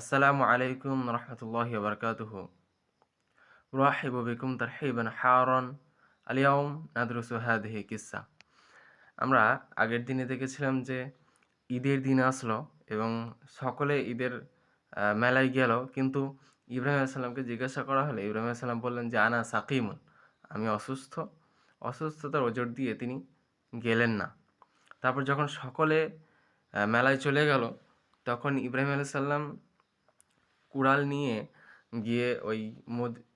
আসসালামু আলাইকুম রহমতুল্লাহি বরকাতুহ রাহিব বিকুম তারহিবান হারন। আলিয়াউম নাদরুসু হাদহি কিসা আমরা আগের দিনে দেখেছিলাম যে ঈদের দিন আসলো এবং সকলে ঈদের মেলায় গেল। কিন্তু ইব্রাহিম আসসালামকে জিজ্ঞাসা করা হলে। ইব্রাহিম আসসালাম বললেন যে, আনা সাকিমুন। আমি অসুস্থ। অসুস্থতার ওজোর দিয়ে তিনি গেলেন না। তারপর যখন সকলে মেলায় চলে গেল, তখন ইব্রাহিম আলাইসাল্লাম কুড়াল নিয়ে গিয়ে ওই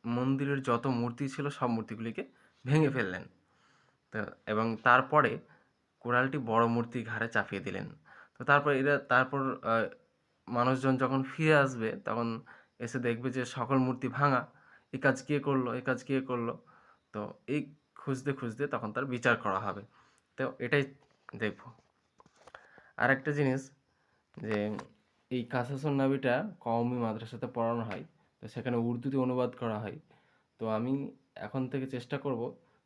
মন্দিরের যত মূর্তি ছিল সব মূর্তিগুলিকে ভেঙে ফেললেন। তো, এবং তারপরে কুড়ালটি বড় মূর্তি ঘাড়ে চাপিয়ে দিলেন। তো তারপর এরা, তারপর মানুষজন যখন ফিরে আসবে, তখন এসে দেখবে যে সকল মূর্তি ভাঙা। এই কাজ কে করল? এই কাজ কে করল? তো এই খুঁজতে খুঁজতে তখন তার বিচার করা হবে। তো এটাই দেখব। আর একটা জিনিস যে এই কাসাসুন নাবিটা কওমি মাদ্রাসাতে পড়ানো হয়। তো সেখানে উর্দুতে অনুবাদ করা হয়। তো আমি এখন থেকে চেষ্টা করব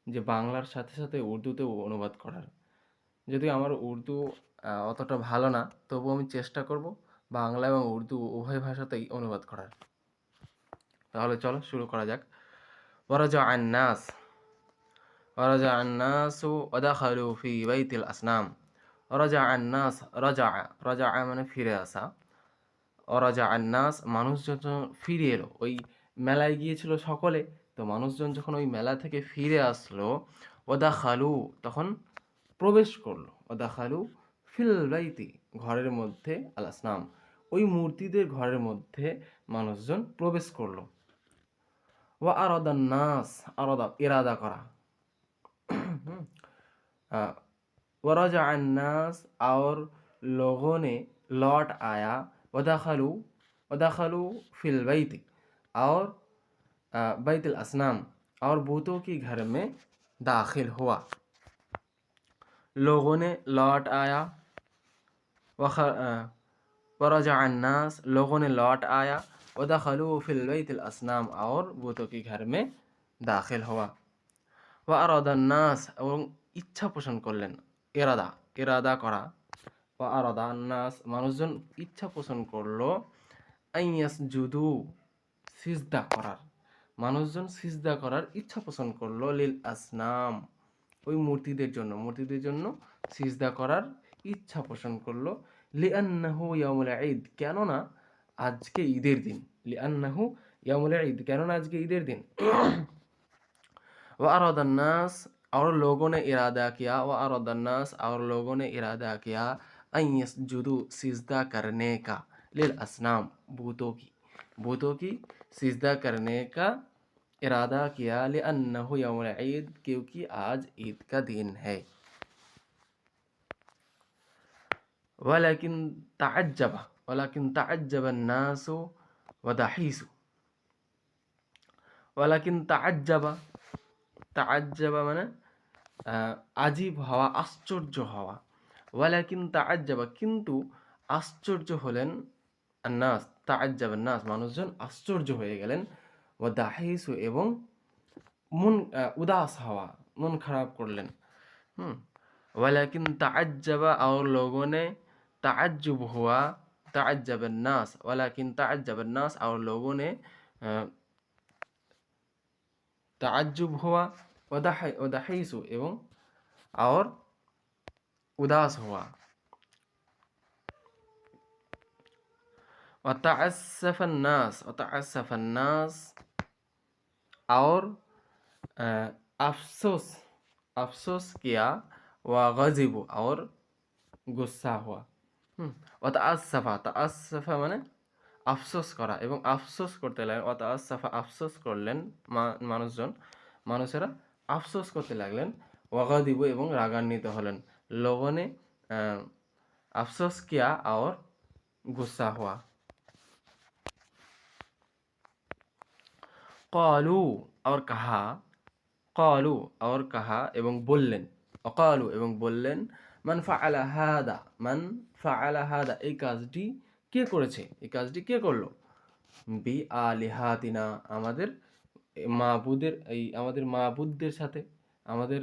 যে বাংলার সাথে সাথে উর্দুতেও অনুবাদ করার। যদি আমার উর্দু অতটা ভালো না তবুও আমি চেষ্টা করব বাংলা এবং উর্দু উভয় ভাষাতেই অনুবাদ করার। তাহলে চলো শুরু করা যাক। ওরাজা আন্নাস ওরাজা আন্নাসু ওদাখালু ফি বাইতিল আসনাম। রাজা আন্নাস, রাজা রাজা মানে ফিরে আসা। অরাজা আন্নাস, মানুষজন ফিরে এলো, ওই মেলায় গিয়েছিল সকলে, তো মানুষজন যখন ওই মেলা থেকে ফিরে আসলো ওদা খালু তখন প্রবেশ করল। ওদা খালু ফিল রাইতি ঘরের মধ্যে আলাসনাম ওই মূর্তিদের ঘরের মধ্যে মানুষজন প্রবেশ করল। ও আরদা নাস আরদা, ইরাদা করা। ওরাজা আন্নাস আর লগনে লট আয়া वदखलू वदखलू फिल बैत और अ, बैत असनाम और बूतों की घर में दाखिल हुआ लोगों ने लौट आया वख अ, वरजा अन्नास लोगों ने लौट आया वदखलू फिल बैत असनाम और बूतों की घर में दाखिल हुआ ও আরদান্নাস এবং ইচ্ছা পোষণ করলেন এরাদা এরাদা করা ও আরদান্নাস মানুষজন ইচ্ছা পোষণ করলো আইয়াস জুদু সিজদা করার মানুষজন সিজদা করার ইচ্ছা পোষণ করলো লিল আসনাম ওই মূর্তিদের জন্য মূর্তিদের জন্য সিজদা করার ইচ্ছা পোষণ করলো লিআন্নাহু ইয়ামুল ঈদ কেননা আজকে ঈদের দিন লিআন্নাহু ইয়ামুল ঈদ কেননা আজকে ঈদের দিন वरद अन्नास और लोगों ने इरादा किया वरद अन्नास और लोगों ने इरादा किया जुदु सिजदा करने का। लिल असनाम, भूतों की। भूतों की सिजदा करने का इरादा किया। ले ईद, क्योंकि आज ईद का दिन है। वलाकिन तजब वलाकिन तजब नासो वदाहीसु वलाकिन तजब तजब मैंने अजीब हवा, आश्चर्य हवा। ওয়ালা কিন্তু আজ্জাবা কিন্তু আশ্চর্য হলেন নাস তা আজ্জাবেন নাস মানুষজন আশ্চর্য হয়ে গেলেন। ও দাহিসু এবং মন উদাস হওয়া, মন খারাপ করলেন। হুম, ওয়ালাকিন তাজ্জাবা আর লোগো নে তাজ্জুব হওয়া তাজ্জাবেন নাস ওয়ালাকিন তাজ্জাবেন নাস আর লোগো নে তাজ্জুব হওয়া ওদাহাইসু এবং, আর उदास हुआ नास नास और अफसोस अफसोस किया व और गुस्सा हुआ অত আসসাফা তা আসসাফা মানে আফসোস করা এবং আফসোস করতে লাগলেন অত আসসাফা আফসোস করলেন মানুষজন মানুষেরা আফসোস করতে লাগলেন ওয়াগাদিব এবং রাগান্বিত হলেন लोगों ने अफसोस किया और गुस्सा हुआ कलू और कहा কলু আর কাহা এবং বললেন, অকালু এবং বললেন, মান ফাআলা হাদা মান ফা হাদা এই কাজটি কে করেছে? এই কাজটি কে করল? বি আলিহাতিনা আমাদের মাহবুদের এই আমাদের মাহবুদদের সাথে, আমাদের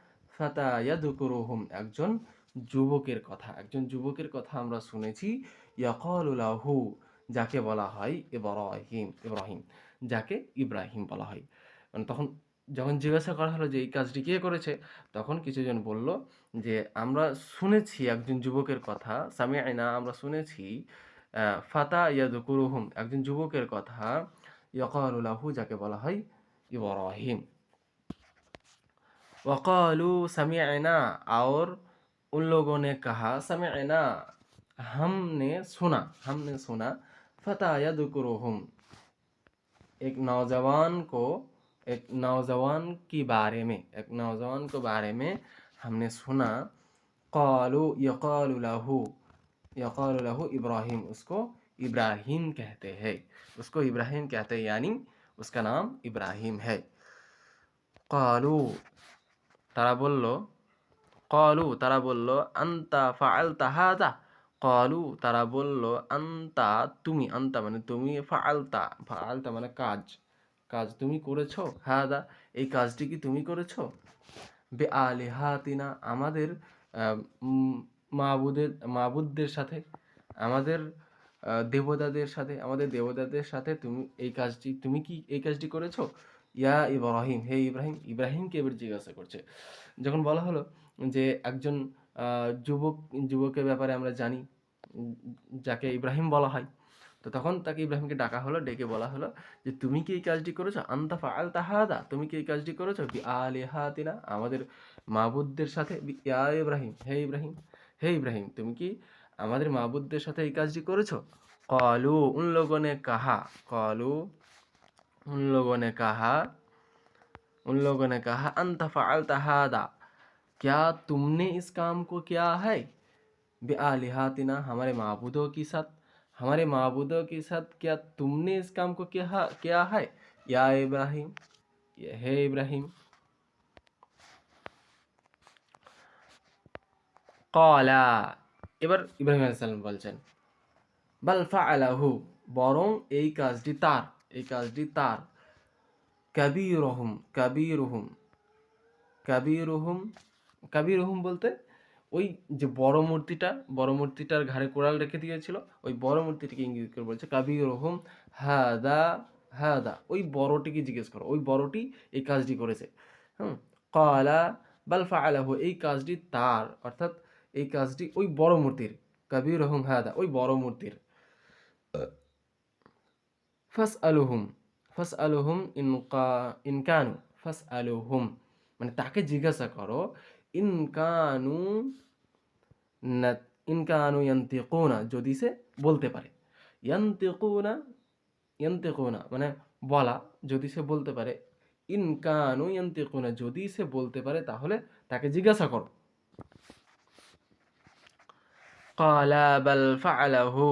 ফাতা ইয়াদকুরুহুম, একজন যুবকের কথা। একজন যুবকের কথা আমরা শুনেছি ইয়াকলুলাহু যাকে বলা হয় ইব্রাহিম ইব্রাহিম, যাকে ইব্রাহিম বলা হয়। মানে তখন যখন জিজ্ঞাসা করা হলো যে এই কাজটি কে করেছে, তখন কিছুজন বলল যে আমরা শুনেছি একজন যুবকের কথা সামি'না আমরা শুনেছি ফাতা ইয়াদকুরুহুম, একজন যুবকের কথা ইয়াকালুলাহু যাকে বলা হয় ইব্রাহিম। वक़ालू समिअना, और उन लोगों ने कहा, समिअना, हमने सुना हमने सुना, फता यदकुरुहुम। एक नौजवान को, एक नौजवान के बारे में, एक नौजवान के बारे में हमने सुना, कालू यकाल लहू इब्राहिम, उसको इब्राहिम कहते हैं। उसको इब्राहिम कहते हैं, यानी उसका नाम इब्राहिम है। कालू তারা বলল, কলু, তারা বলল, আন্তা ফাল তাহাদা কলু, তারা বলল, আন্তা তুমি। আন্তা মানে তুমি ফালতা ফালতা মানে কাজ। কাজ তুমি করেছ, হাদা। এই কাজটি কি তুমি করেছ? বে আলিহাতিনা আমাদের মাবুদের, মাবুদদের সাথে, আমাদের দেবতাদের সাথে, আমাদের দেবতাদের সাথে তুমি এই কাজটি, তুমি কি এই কাজটি করেছ? ইয়া ইব্রাহিম, হে ইব্রাহিম, ইব্রাহিমকে এবার জিজ্ঞাসা করছে। যখন বলা হলো যে একজন যুবক, যুবকের ব্যাপারে আমরা জানি, যাকে ইব্রাহিম বলা হয়, তো তখন তাকে ইব্রাহিমকে ডাকা হলো, ডেকে বলা হলো যে, তুমি কি এই কাজটি করেছ? আন্তা ফাল তাহাদা তুমি কি এই কাজটি করেছ? বি আলিহাতিনা আমাদের মাবুদদের সাথে ইয়া ইব্রাহিম হে ইব্রাহিম হে ইব্রাহিম, তুমি কি আমাদের মাবুদদের সাথে এই কাজটি করেছ? কলু উন লোগো নে কাহা কলু उन लोगों ने कहा उन लोगों ने कहा अंत फ़अल हादा क्या तुमने इस काम को किया है बेआलिहातिना हमारे माबूदों के साथ हमारे माबूदों के साथ क्या तुमने इस काम को किया किया है या इब्राहिम हे इब्राहिम কলা এবার ইব্রাহিম আলাইসাল্লাম বলছেন বাল ফাআলাহু বরং এই কাজটি তার এই কাজটি তার। কাবির রহুম কাবির রহুম কাবির রহুম কাবির রহুম বলতে ওই যে বড় মূর্তিটা, বড় মূর্তিটার ঘাড়ে কোড়াল রেখে দিয়েছিল, ওই বড় মূর্তিটিকে ইঙ্গিত করে বলছে কাবির রহুম হাদা হাদা। ওই বড়টিকে জিজ্ঞেস করো, ওই বড়টি এই কাজটি করেছে। হুম কলা বালফা আলাহু এই কাজটি তার, অর্থাৎ এই কাজটি ওই বড় মূর্তির কাবির রহুম হাদা, ওই বড় মূর্তির। ফাস আলুহুম ফাস আলুহুম ইনকা ইনকানু ফাস আলুহুম মানে তাকে জিজ্ঞাসা করো ইনকানু ইনকানু ইয়ান্তিকুনা? যদি সে বলতে পারে। ইয়ান্তিকুনা না মানে বলা, যদি সে বলতে পারে ইনকানু ইয়ান্তিকুনা। যদি সে বলতে পারে, তাহলে তাকে জিজ্ঞাসা করো। কলা বাল ফালাহু।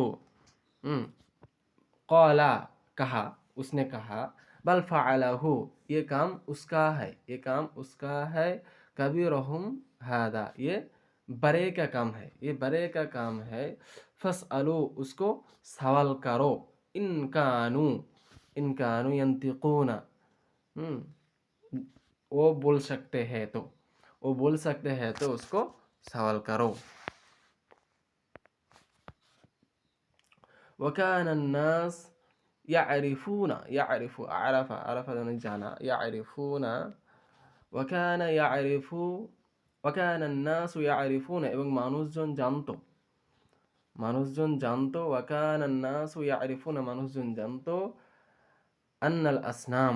কলা। कहा, उसने कहा, बल फ़ालहू ये काम उसका है, ये काम उसका है कभी रहूम हादा, ये बड़े का काम है, ये बड़े का काम है फस अलो उसको सवाल करो, इनकानू इनकानू यंतिकूना। हम्म, वो बोल सकते हैं तो वो बोल सकते हैं तो उसको सवाल करो। वकान नास ইয়ারিফুনা ইয়ারিফু আরাফা আরাফা যেন জানা ইয়ারিফুনা ওয়াকানা ইয়ারিফু ওয়াকানা নাসু ইয়ারিফুনা এবং মানুষজন জানতো মানুষজন জানতো ওয়াকানা নাসু ইয়ারিফুনা মানুষজন জানতো আন্নাল আসনাম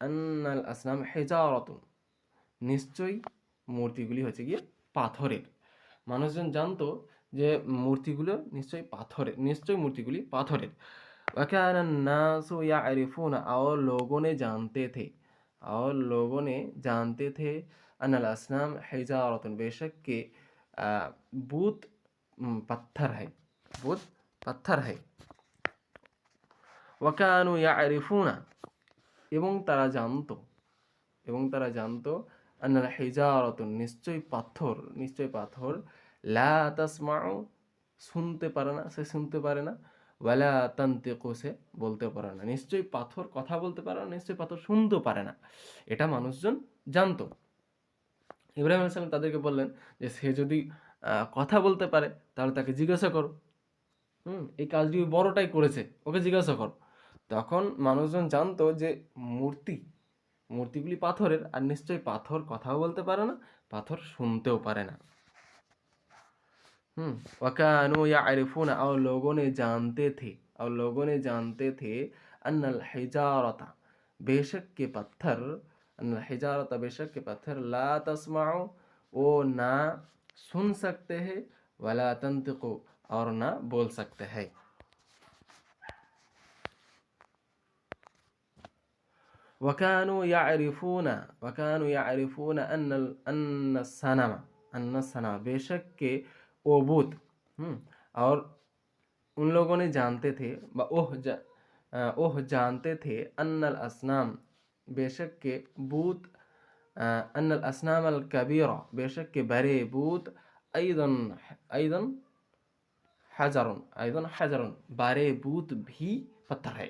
আন্নাল আসনাম হেজারতুন নিশ্চয়ই মূর্তিগুলি হচ্ছে গিয়ে পাথরের মানুষজন জানতো যে মূর্তিগুলো নিশ্চয়ই পাথরের নিশ্চয়ই মূর্তিগুলি পাথরের वकान नासु यारिफून और लोगों ने जानते थे और लोगों ने जानते थे अनल असनाम हिजारतन बेशक के बूत पत्थर है बूत पत्थर है ওয়াকানু ইয়ারিফুনা এবং তারা জানতো এবং তারা জানতো আন্নাল হিজারতুন নিশ্চয়ই পাথর নিশ্চয়ই পাথর লা তাসমাউ শুনতে পারে না সে শুনতে পারে না ওয়ালা তান্তিকু, সে বলতে পারে না। নিশ্চয়ই পাথর কথা বলতে পারে না, নিশ্চয়ই পাথর শুনতে পারে না। এটা মানুষজন জানতো। ইব্রাহিম আলাইসালাম তাদেরকে বললেন যে, সে যদি কথা বলতে পারে, তাহলে তাকে জিজ্ঞাসা করো। হুম, এই কাজটি বড়টাই করেছে, ওকে জিজ্ঞাসা করো। তখন মানুষজন জানতো যে, মূর্তি, মূর্তিগুলি পাথরের, আর নিশ্চয়ই পাথর কথাও বলতে পারে না, পাথর শুনতেও পারে না। हम्म, वकानू या अरफून और लोगों ने जानते थे, और लोगों ने जानते थे अनल हिजारता, बेशक के पत्थर अनल हिजारता बेशक के पत्थर, ला तस्माओ वो ना सुन सकते हैं, वला तंतको, और ना बोल सकते हैं। वकानु यारिफून वकानु यारिफून अन अन सनम अन सनम बेशक के भूत हम्म। और उन लोगों ने जानते थे ओह जा, ओह जानते थे अन्नल असनाम बेशक के भूत अ, अन्नल असनाम अल कबीरा बेशक के बड़े बूत ऐदन ऐदन हजरुन ऐदन हजरुन बड़े भूत भी पत्थर है।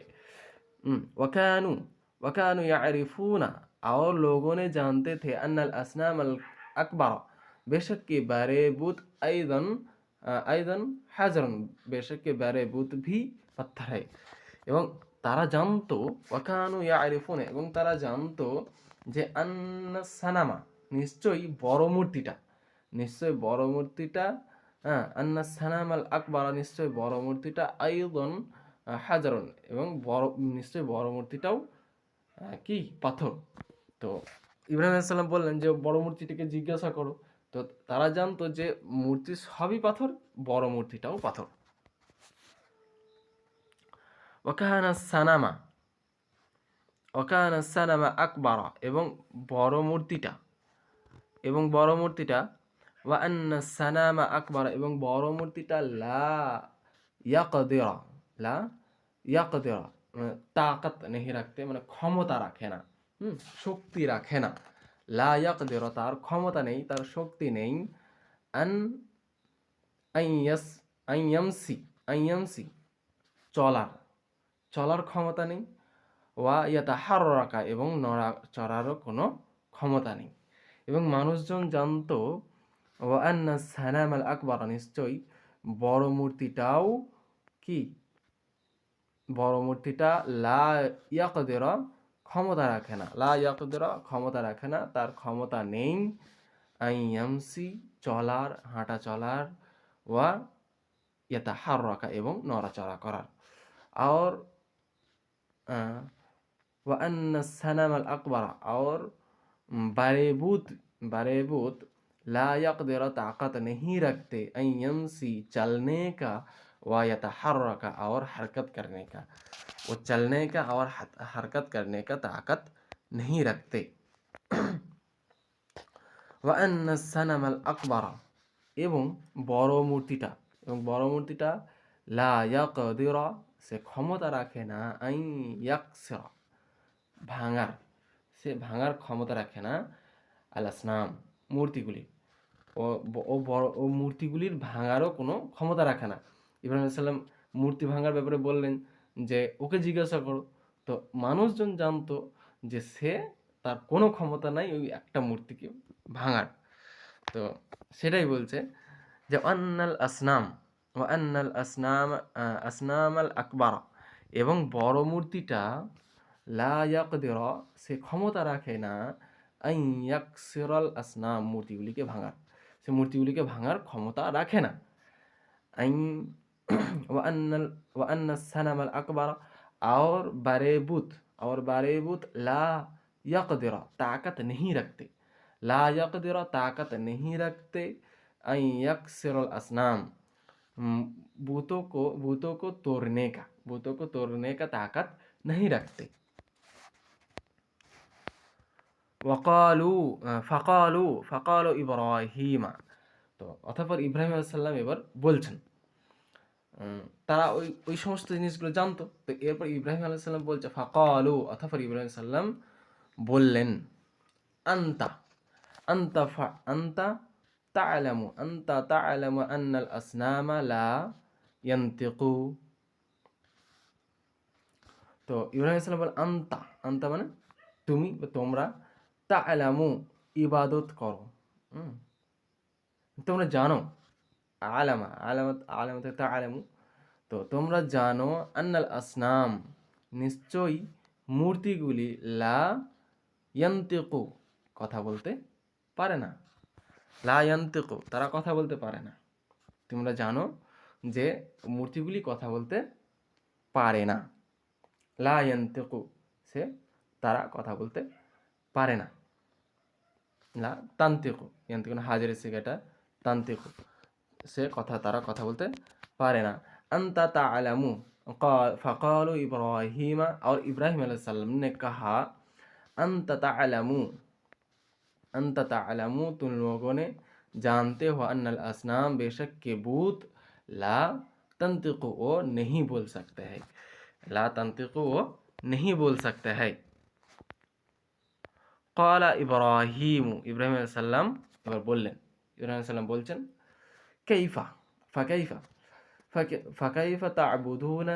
हम्म, वकानु वकानु यारिफूना और लोगों ने जानते थे अन्नल असनाम अल अकबर बेशक के बड़े बुत ऐदन ऐदन हाजरन बेशक के बड़े বুত ভি পাত্থর হয় এবং তারা জানতো ওয়াকানু ইয়ারিফুন এবং তারা জানতো যে আন্না সানামা নিশ্চয়ই বড় মূর্তিটা নিশ্চয়ই বড় মূর্তিটা হ্যাঁ আন্না সানাম আল আকবর নিশ্চয়ই বড় মূর্তিটা আইদন হাজারন এবং বড় নিশ্চয়ই বড় মূর্তিটাও আহ, কি পাথর তো ইব্রাহিম আলাইসাল্লাম বললেন যে বড় মূর্তিটিকে জিজ্ঞাসা করো তো তারা জানতো যে মূর্তি সবই পাথর, বড় মূর্তিটাও পাথর। ওকাহানা সানামা ওকাহানা সানামা আকবরা এবং বড় মূর্তিটা, এবং বড় মূর্তিটা, ওয়া আন্না সানামা আকবর এবং বড় মূর্তিটা লা ইয়াকদিরা লা ইয়াকদিরা মানে তাকাত নেহি রাখতে মানে ক্ষমতা রাখে না, হুম, শক্তি রাখে না। লা ইয়াকদিরা, তার ক্ষমতা নেই, তার শক্তি নেই। আন আইয়াস চলার চলার ক্ষমতা নেই। ওয়া ইয়াতা হার রাখা এবং নড়া, চড়ারও কোনো ক্ষমতা নেই। এবং মানুষজন জানতো, ওয়া সানাম আল আকবর, নিশ্চয়ই বড় মূর্তিটাও কি? বড় মূর্তিটা লা ইয়াকদেরা ক্ষমতা রাখে না লা ইয়াকদেরা ক্ষমতা রাখে না তার ক্ষমতা নেই আইয়ামসি চলার হাঁটা চলার ওয়া ইয়াতা হার রাখা এবং নড়াচড়া করার আর ওয়া আন্না সানাম আল আকবর और बारेबूत बारेबूत ला यकदर ताकत नहीं रखते यमसी चलने का व यतहर्रक और हरकत करने का वो चलने का और हत- हरकत करने का ताकत नहीं रखते व अन्न सनम अल अकबर এবং বড় মূর্তিটা এবং বড় মূর্তিটা লা ইয়াকদিরা সে ক্ষমতা রাখে না আই ইয়াকসিরা ভাঙার সে ভাঙার ক্ষমতা রাখে না আল আসনাম মূর্তিগুলি ও ব- ও বড় ও মূর্তিগুলির ভাঙারও কোনো ক্ষমতা রাখে না ইব্রাহিম সাল্লাম মূর্তি ভাঙার ব্যাপারে বললেন যে ওকে জিজ্ঞাসা করো। তো মানুষজন জানতো যে সে তার কোনো ক্ষমতা নাই ওই একটা মূর্তিকে ভাঙার। তো সেটাই বলছে যে আন্নাল আসনাম ও আন্নাল আসনাম আসনাম আল আকবার। এবং বড় মূর্তিটা লা ইয়াকদিরা, সে ক্ষমতা রাখে না আই ইয়াকসিরাল আসনাম মূর্তিগুলিকে ভাঙার। সে মূর্তিগুলিকে ভাঙার ক্ষমতা রাখে না। আই ওয়ান্না সানামাল আকবর और बारे बुत और बारे बुत ला यकदर ताकत नहीं रखते ला यकदर ताकत नहीं रखते यकसर असनाम बूतों को बूतों को तोड़ने का बूतों को तोड़ने का ताकत नहीं रखते वकालू ফকালু ফকালু ইব্রাহিমা তো অথবা ইব্রাহিম আসাল্লাম এবার বলছেন তারা ওই ওই সমস্ত জিনিসগুলো জানতো। তো এরপর ইব্রাহিম আলাইহিস সালাম বলছে, ফাকালু অথবা ইব্রাহিম সাল্লাম বললেন, আন্তা আন্তা ফা, আন্তা তা'লামু আন্তা তা'লামু আন্নাল আসনামা লা ইয়ান্তিকু। তো ইব্রাহিম সাল্লাম বলে, আন্তা আন্তা মানে তুমি বা তোমরা তা'লামু ইবাদত করো। তোমরা জানো, আলামা আলামত আলামত তা'লামু তো তোমরা জানো আন্নাল আসনাম, নিশ্চয়ই মূর্তিগুলি লা কথা বলতে পারে না। লা ইয়ান্তিকু, তারা কথা বলতে পারে না। তোমরা জানো যে মূর্তিগুলি কথা বলতে পারে না। লা ইয়ান্তিকু, সে তারা কথা বলতে পারে না। লা তান্তিকু, ইয়ান্তিকু সিগাটা তান্তিকু, সে কথা, তারা কথা বলতে পারে না। أنت تعلم. قال فقالوا إبراهيم أو إبراهيم عليه السلام نكها. أنت تعلم. أنت تعلم. تلوغون جانتے ہو أن الأسنام بے شک کے بوت. لا تنتقو نہیں بول سکتے ہیں. لا تنتقو نہیں بول سکتے ہیں. قال إبراهيم. إبراهيم عليه السلام إبراهيم عليه السلام بولچن. كيف؟ فكيف؟ فكيف تعبدون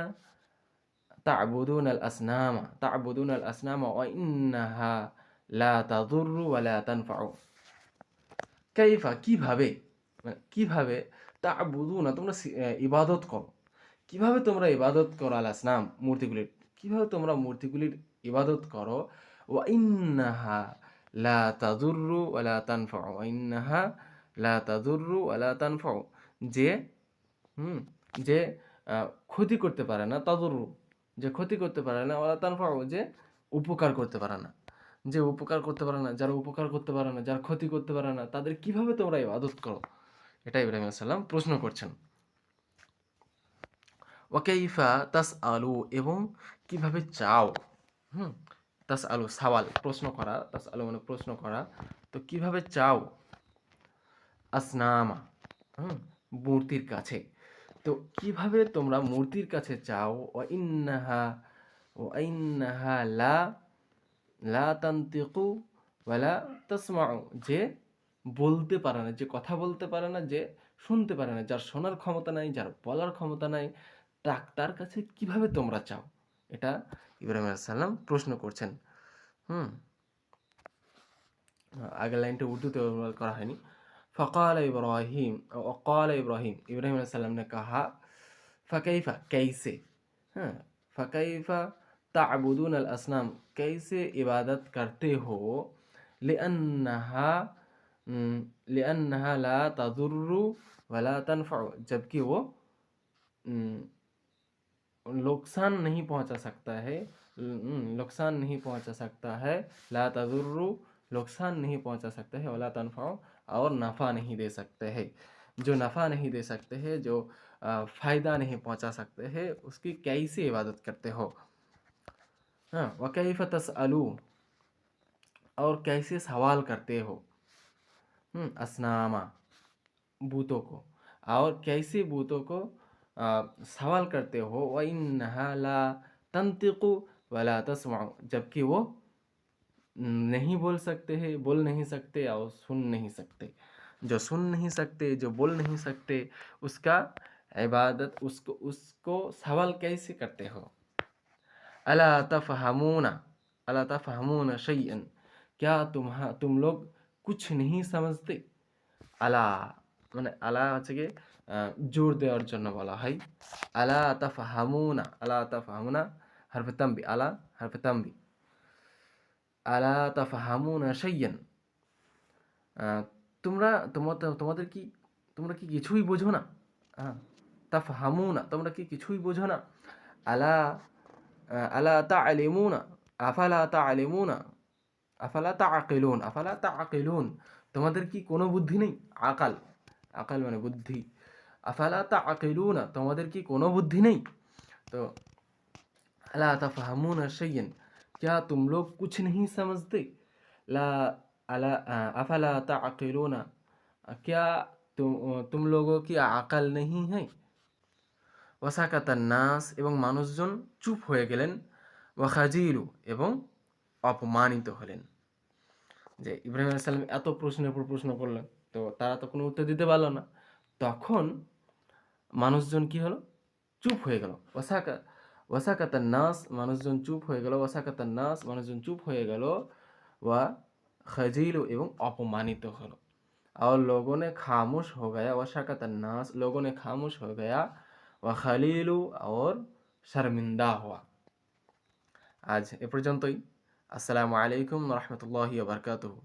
تعبدون الأصنام تعبدون الأصنام وإنها لا تضر ولا تنفع কাইফা কিভাবে মানে কিভাবে তা বুধু না তোমরা ইবাদত করো কিভাবে তোমরা ইবাদত করো আল আসনাম মূর্তিগুলির কিভাবে তোমরা মূর্তিগুলির ইবাদত করো ও ইন্নাহা লা তাদুরু ওয়ালা তানফাউ ইন্নাহা লা তাদুরু ওয়ালা তানফাউ যে হুম যে ক্ষতি করতে পারে না তদরু যে ক্ষতি করতে পারে না, ওরা তানফাও যে উপকার করতে পারে না। যে উপকার করতে পারে না, যারা উপকার করতে পারে না, যারা ক্ষতি করতে পারে না, তাদের কীভাবে তোমরা ইবাদত করো? এটা ইব্রাহিম সাল্লাম প্রশ্ন করছেন। ওয়াকাইফা তাস আলু এবং কীভাবে চাও? হুম তাস আলু সাওয়াল, প্রশ্ন করা তাস আলু মানে প্রশ্ন করা। তো কীভাবে চাও? আসনামা, হুম, মূর্তির কাছে। তো কীভাবে তোমরা মূর্তির কাছে চাও? ও ইন্নাহা ও ইন্নাহা লা লা তান্তিকু ওয়ালা তাসমাউ। যে বলতে পারে না, যে কথা বলতে পারে না, যে শুনতে পারে না, যার শোনার ক্ষমতা নাই, যার বলার ক্ষমতা নাই তার কাছে কীভাবে তোমরা চাও? এটা ইব্রাহিম সাল্লাম প্রশ্ন করছেন। হুম। আগের লাইনটা উর্দুতে করা হয়নি। फ़क़ाल इब्राहीम वक़ाल इब्राहीम इब्राहिम सल्लम ने कहा फ़कैफ़ कैसे हाँ फ़कैफ़ ताबुदून असनाम कैसे इबादत करते हो लिअन्नहा ला तजुर्रु वला तनफ़ा जबकि वो नुकसान नहीं पहुँचा सकता है नुकसान नहीं पहुँचा सकता है ला तजुर्रु नुकसान नहीं पहुँचा सकता है वला तनफ़ा और नफ़ा नहीं दे सकते हैं। जो नफ़ा नहीं दे सकते हैं जो फ़ायदा नहीं पहुँचा सकते हैं उसकी कैसे इबादत करते हो? हाँ वकैफ़ तसअलू और कैसे सवाल करते हो? असनामा बूतों को। और कैसे बूतों को आ, सवाल करते हो? व इन ला तंतिकु वला जबकि वो नहीं बोल सकते हैं बोल नहीं सकते और सुन नहीं सकते जो सुन नहीं सकते जो बोल नहीं सकते उसका इबादत उसको उसको सवाल कैसे करते हो अला तफ़हमूना अला तफ़हमूना शैन क्या तुम तुम लोग कुछ नहीं समझते अला মানে আলা হচ্ছে কি জোর দেওয়ার জন্য বলা হয় আলা তাফাহামুনা আলা তাফাহামুনা হারফে তাম্বি আলা হারফে তাম্বি আলা তাফাহামুনা শাইয়ান। তোমরা তোমাদের তোমাদের কি, তোমরা কি কিছুই বোঝো না? হ্যাঁ তাফহামুনা, তোমরা কি কিছুই বোঝো না? আলা আলা তা আলিমুনা আফালা তা আলিমুনা আফালা তা আকেলুন আফালা তা আকেলুন তোমাদের কি কোনো বুদ্ধি নেই? আকাল আকাল মানে বুদ্ধি। আফালা তা আকিলুনা তোমাদের কি কোনো বুদ্ধি নেই? তো, আলা তাফহামুনা শাইয়ান। क्या तुम लोग कुछ नहीं समझते ला अला अफला ताक़िलूना क्या तुम तुम लोगों की अकल नहीं है ওয়াসাকাতার নাস এবং মানুষজন চুপ হয়ে গেলেন ওয়াখাজিলু এবং অপমানিত হলেন যে ইব্রাহিম আলাইসাল্লাম এত প্রশ্নের উপর প্রশ্ন করলেন তো তারা তো কোনো উত্তর দিতে পারলো না তখন মানুষজন কি হলো চুপ হয়ে গেল ওয়াসাকা ওয়াসাকাতার নাস মানুষজন চুপ হয়ে গেল ওয়াসাকাতার নাস মানুষজন চুপ হয়ে গেল ওয়া खजील एवं अपमानित हलो और लोगों ने खामोश हो गया वशाकत नास लोगों ने खामोश हो गया व खलीलु और शर्मिंदा हुआ আজ এ পর্যন্তই আসসালামু আলাইকুম রহমতুল্লাহি বারকাতুহু